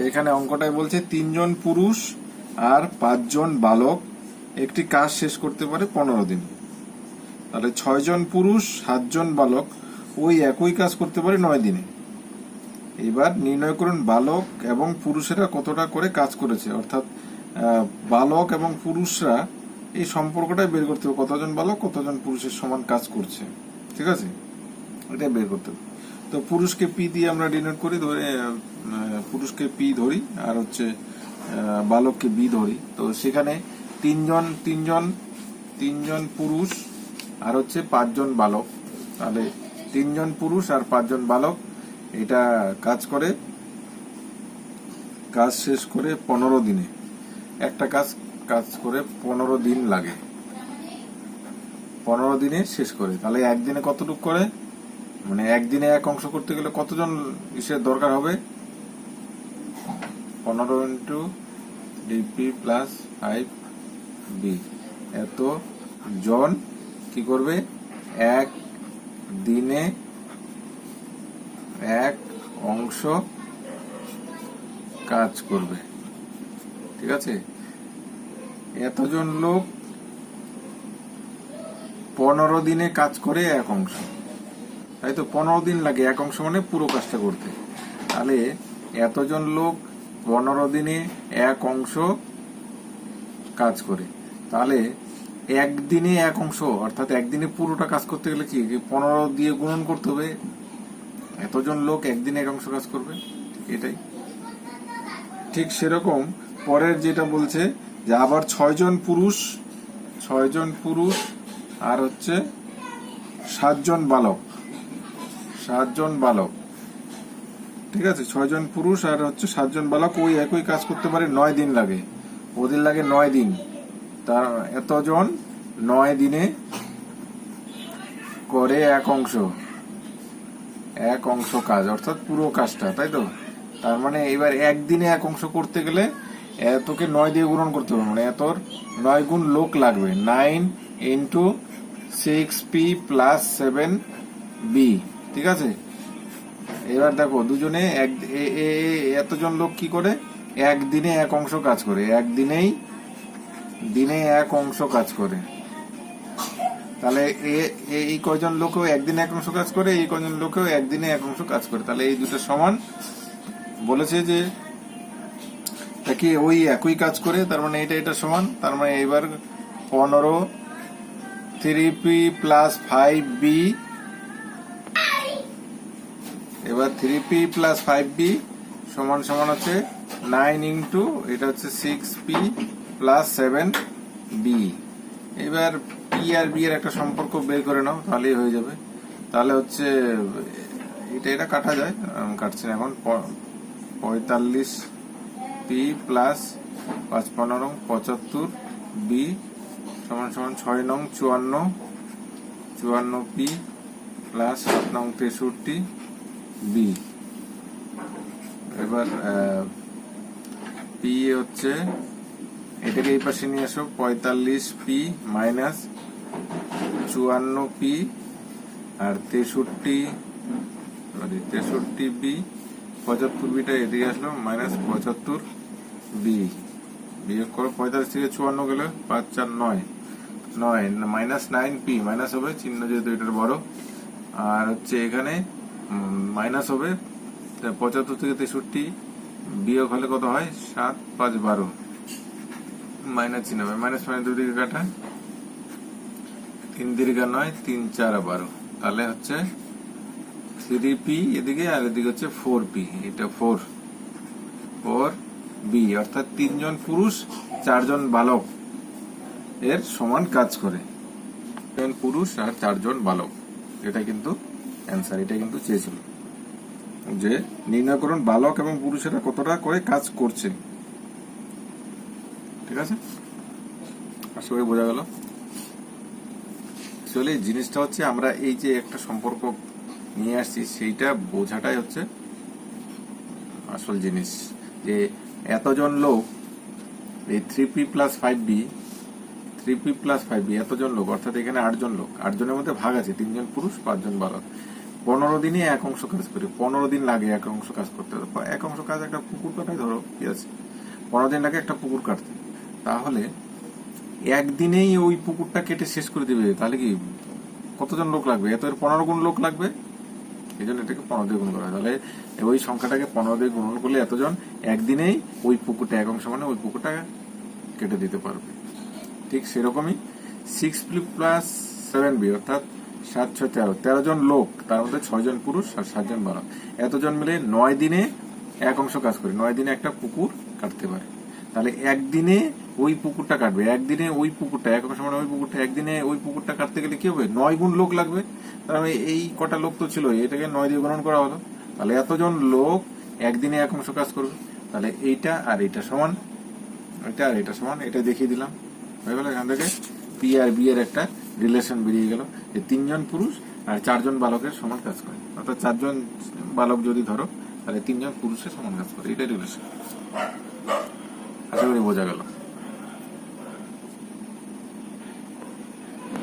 এখানে অঙ্কটাই বলছে তিনজন পুরুষ আর পাঁচজন বালক। একটি কাজ শেষ করতে পারে পনেরো দিন। তাহলে ছয়জন পুরুষ, সাতজন বালক, ওই একই কাজ করতে পারে নয় দিনে। এবার নির্ণয় করুন বালক এবং পুরুষেরা কতটা করে কাজ করেছে। অর্থাৎ বালক এবং পুরুষরা এই সম্পর্কটাই বের করতে হবে। কতজন বালক, কতজন পুরুষের সমান কাজ করছে। ঠিক আছে? এটা বের করতে হবে। তো পুরুষকে পি দিয়ে আমরা ডিনোট করি, ধরে পুরুষকে পি ধরি আর হচ্ছে বালককে বি ধরি। তো সেখানে তিনজন তিনজন তিনজন পুরুষ আর হচ্ছে পাঁচজন বালক। তাহলে তিনজন পুরুষ আর পাঁচজন বালক, এটা কাজ করে, কাজ শেষ করে পনেরো দিনে। একটা কাজ কাজ করে পনেরো দিন লাগে। পনেরো দিনে শেষ করে। তাহলে একদিনে কতটুকু করে? মানে একদিনে এক অংশ করতে গেলে কতজন ইসের দরকার হবে? পনেরো into DP plus five B. এত জন কি করবে? এক দিনে এক অংশ কাজ করবে। ঠিক আছে? এতজন লোক পনেরো দিনে কাজ করে এক অংশ। তাই তো পনেরো দিন লাগে, এক অংশ মানে পুরো কাজটা করতে। তাহলে এতজন লোক পনেরো দিনে এক অংশ কাজ করে। তাহলে একদিনে এক অংশ, অর্থাৎ একদিনে পুরোটা কাজ করতে গেলে কি পনেরো দিয়ে গুণন করতে হবে? এতজন লোক একদিনে এক অংশ কাজ করবে? এটাই। ঠিক সেরকম পরের যেটা বলছে যে আবার ছয়জন পুরুষ ছয়জন পুরুষ আর হচ্ছে সাতজন বালক। সাতজন বালক। ঠিক আছে? ছয়জন পুরুষ আর হচ্ছে সাতজন বালক। ওই একই কাজ করতে পারে নয় দিন লাগে। ওদের লাগে নয় দিন। তার এতজন নয় দিনে করে এক অংশ। এক অংশ কাজ, অর্থাৎ পুরো কাজটা, তাই তো? তার মানে এবার একদিনে এক অংশ করতে গেলে এতকে নয় দিয়ে গুণন করতে হবে। মানে এতর নয় গুণ লোক লাগবে। Nine into six P plus seven B. ঠিক আছে? এবার দেখো, দুজনে এক এতজন লোক কি করে? একদিনে এক অংশ কাজ করে, একদিনেই দিনে এক অংশ কাজ করে। তাহলে এই কয়জন লোকও একদিনে এক অংশ কাজ করে, এই কয়জন লোকেও একদিনে এক অংশ কাজ করে। তাহলে এই দুটো সমান। বলেছে যে, তা কি ওই একই কাজ করে? তার মানে এটা এটা সমান। তার মানে এবার পনেরো three P plus five B এবার three P plus five B সমান সমান হচ্ছে নাইন ইন্টু এটা হচ্ছে six P plus seven B এবার পি আর বি এর একটা সম্পর্ক বের করে নাও, তাহলেই হয়ে যাবে। তাহলে হচ্ছে, এটা এটা কাটা যায় কাটছি না। এখন পঁয়তাল্লিশ পি প্লাস পাঁচ পনেরো পঁচাত্তর বি সমান সমান ছয় নং চুয়ান্ন চুয়ান্ন পি প্লাস সাত নং তেষট্টি। বি। এবার পি হচ্ছে, এটাকে এই পাশে নিয়ে আসো, পঁয়তাল্লিশ পি মাইনাস চুয়ান্ন পি আর তেষট্টি, সরি, তেষট্টি বি, পঁচাত্তর বিটা এদিকে আসলো, মাইনাস পঁচাত্তর বি। বিয়োগ করো, পঁয়তাল্লিশ থেকে চুয়ান্ন গেলে পাঁচ, চার, নয়। নয়, মাইনাস নাইন পি, মাইনাস হবে, চিহ্ন যেহেতু এটার বড়। আর হচ্ছে এখানে মাইনাস হবে পঁচাত্তর থেকে তেষট্টি, বিয়োগ হলে কত হয়? সাত, পাঁচ, বারো। মাইনাস চিহ্ন হবে। মাইনাস মাইনাস দুই দিকে কাটা। তিন দীর্ঘা নয়, তিন, চার, বারো। তাহলে হচ্ছে থ্রি পি এদিকে আর এদিকে হচ্ছে ফোর পি এটা ফোর ফোর বি অর্থাৎ তিনজন পুরুষ, চারজন বালক এর সমান কাজ করে। পুরুষ আর চারজন বালক। এটা কিন্তু অ্যান্সার এটা কিন্তু চেয়েছিল। যে নির্ণয় করুন বালক এবং পুরুষেরা কতটা করে কাজ করছে ঠিক আছে? করি বোঝা গেল। অ্যাকচুয়ালি জিনিসটা হচ্ছে আমরা এই যে একটা সম্পর্ক নিয়ে আসছি, সেইটা বোঝাটাই হচ্ছে আসল জিনিস। যে এতজন লোক, এই three P plus five B three P plus five B এতজন লোক, অর্থাৎ এখানে আটজন লোক, আটজনের মধ্যে ভাগ আছে, তিনজন পুরুষ, পাঁচজন বালক। পনেরো দিনে এক অংশ কাজ করি, পনেরো দিন লাগে এক অংশ কাজ করতে। এক অংশ কাজ একটা পুকুর কাটাই, ধরো, কি আছে? পনেরো দিন লাগে একটা পুকুর কাটতে। তাহলে একদিনেই ওই পুকুরটা কেটে শেষ করে দিবে, তাহলে কি কতজন লোক লাগবে? এত পনেরো গুণ লোক লাগবে? এই জন্য এটাকে পনেরো দিয়ে গুণ করা হয়। তাহলে ওই সংখ্যাটাকে পনেরো দিয়ে গুণন করলে এতজন? একদিনেই ওই পুকুরটা, এক অংশ মানে ওই পুকুরটা কেটে দিতে পারবে। ঠিক সেরকমই সিক্স প্লাস সেভেন বি অর্থাৎ সাত ছয় তেরো। তেরো জন লোক, তার মধ্যে ছয় জন পুরুষ আর সাতজন বালক। এতজন মিলে নয় দিনে এক অংশ কাজ করে। নয় দিনে একটা পুকুর কাটতে পারে। তাহলে একদিনে ওই পুকুরটা কাটবে। একদিনে ওই পুকুরটা, এক অংশ মানে ওই পুকুরটা, একদিনে ওই পুকুরটা কাটতে গেলে কি হবে? নয় গুণ লোক লাগবে। তাহলে এই কটা লোক তো ছিল এটাকে নয় দিয়ে গ্রহণ করা হলো। তাহলে এতজন লোক একদিনে এক অংশ কাজ করবে। তাহলে এইটা আর এইটা সমান। এটা আর এটা সমান। এটা দেখিয়ে দিলাম। হয়ে এখান থেকে। পি আর বি এর একটা রিলেশন বেরিয়ে গেল যে তিনজন পুরুষ আর চারজন বালকের সমান কাজ করে। অর্থাৎ চারজন বালক যদি ধরো, তাহলে তিনজন পুরুষের সমান কাজ করে। এটা রিলেশন আশা করি বোঝা গেল।